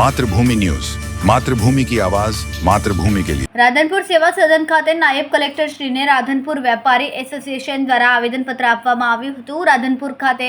Mathrubhumi news Mathrubhumi કી આવાજ માતૃભૂમિ કે લિયે રાધનપુર સેવા સદન ખાતે નાયબ કલેક્ટર શ્રીને રાધનપુર વેપારી એસોસિએશન દ્વારા આવેદનપત્ર આપવામાં આવ્યું હતું. રાધનપુર ખાતે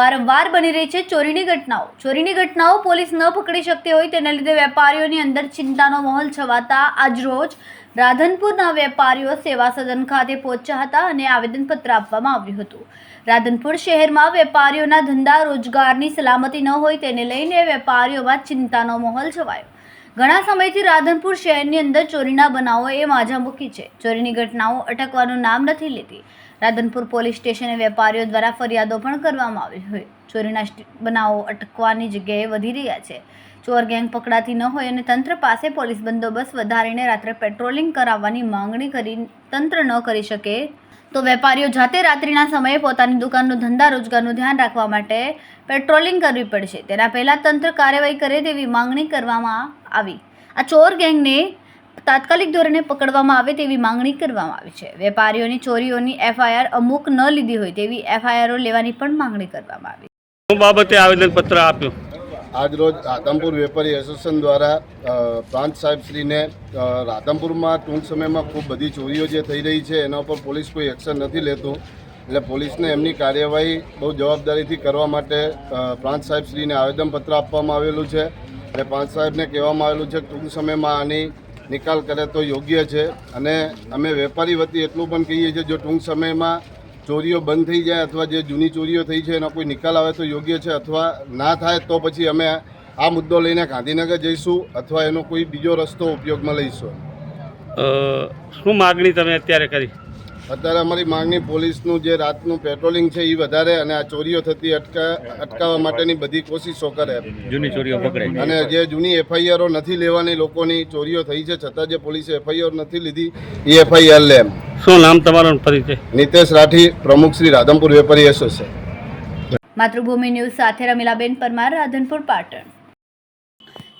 વારંવાર બની રહી છે ચોરીની ઘટનાઓ. ચોરીની ઘટનાઓ પોલીસ ન પકડી શકતી હોય તેના લીધે વેપારીઓની અંદર ચિંતાનો માહોલ છવાતા આજરોજ રાધનપુરના વેપારીઓ સેવા સદન ખાતે પહોંચ્યા હતા અને આવેદનપત્ર આપવામાં આવ્યું હતું. રાધનપુર શહેરમાં વેપારીઓના ધંધા રોજગારની સલામતી ન હોય તેને લઈને વેપારીઓમાં ચિંતાનો માહોલ છવાયો. ઘણા સમયથી રાધનપુર શહેરની અંદર ચોરીના બનાવો એ માજા મૂકી છે. ચોરીની ઘટનાઓ અટકવાનું નામ નથી લેતી. રાધનપુર પોલીસ સ્ટેશને વેપારીઓ દ્વારા ફરિયાદો પણ કરવામાં આવી હોય. ચોરીના બનાવો અટકવાની જગ્યાએ વધી રહ્યા છે. ચોર ગેંગ પકડાતી ન હોય અને તંત્ર પાસે પોલીસ બંદોબસ્ત વધારીને રાત્રે પેટ્રોલિંગ કરાવવાની માંગણી કરી, તંત્ર ન કરી શકે, તો વેપારીઓ જાતે રાત્રિના સમયે પોતાની દુકાનનું ધંધા રોજગારનું ધ્યાન રાખવા માટે પેટ્રોલિંગ કરવી પડશે. તેના પહેલાં તંત્ર કાર્યવાહી કરે તેવી માંગણી કરવામાં આવી. આ ચોર ગેંગને તાત્કાલિક ધોરણે પકડવામાં આવે તેવી માંગણી કરવામાં આવી છે. વેપારીઓની ચોરીઓની એફઆઈઆર અમુક ન લીધી હોય તેવી એફઆઈઆરો લેવાની પણ માંગણી કરવામાં આવી. હું બાબતે આવેદનપત્ર આપ્યું? આજરોજ રાધમપુર વેપારી એસોસિએશન દ્વારા પ્રાંત સાહેબશ્રીને રાધમપુરમાં રાધનપુરમાં ટૂંક સમયમાં ખૂબ બધી ચોરીઓ જે થઈ રહી છે એના ઉપર પોલીસ કોઈ એક્શન નથી લેતું. એટલે પોલીસને એમની કાર્યવાહી બહુ જવાબદારીથી કરવા માટે પ્રાંત સાહેબશ્રીને આવેદનપત્ર આપવામાં આવેલું છે. એટલે પ્રાંત સાહેબને કહેવામાં આવેલું છે ટૂંક સમયમાં આની નિકાલ કરે તો યોગ્ય છે. અને અમે વેપારી વતી એટલું પણ કહીએ છીએ, જો ટૂંક સમયમાં ચોરીઓ બંધ થઈ જાય અથવા જે જૂની ચોરીઓ થઈ છે, એનો કોઈ નિકાલ આવે તો યોગ્ય છે અથવા ના થાય તો પછી અમે આ મુદ્દો લઈને ગાંધીનગર જઈશું અથવા એનો કોઈ બીજો રસ્તો ઉપયોગમાં લઈશું. શું માગણી તમે અત્યારે કરી? અત્યારે અમારી માંગણી પોલીસનું જે રાતનું પેટ્રોલિંગ છે એ વધારે અને આ ચોરીઓ થતી અટકા અટકાવવા માટેની બધી કોશિશો કરે. જૂની ચોરીઓ પકડે અને જે જૂની એફઆઈઆરો નથી લેવાની લોકોની ચોરીઓ થઈ છે છતાં જે પોલીસે એફઆઈઆર નથી લીધી એ એફઆઈઆર લે એમ. શું નામ તમારું પરિચય નિતેશ રાઠી પ્રમુખ શ્રી રાધનપુર વેપારી એસોસિએશન. માતૃભૂમિ ન્યૂઝ સાથે રમીલાબેન પરમાર રાધનપુર પાટણ.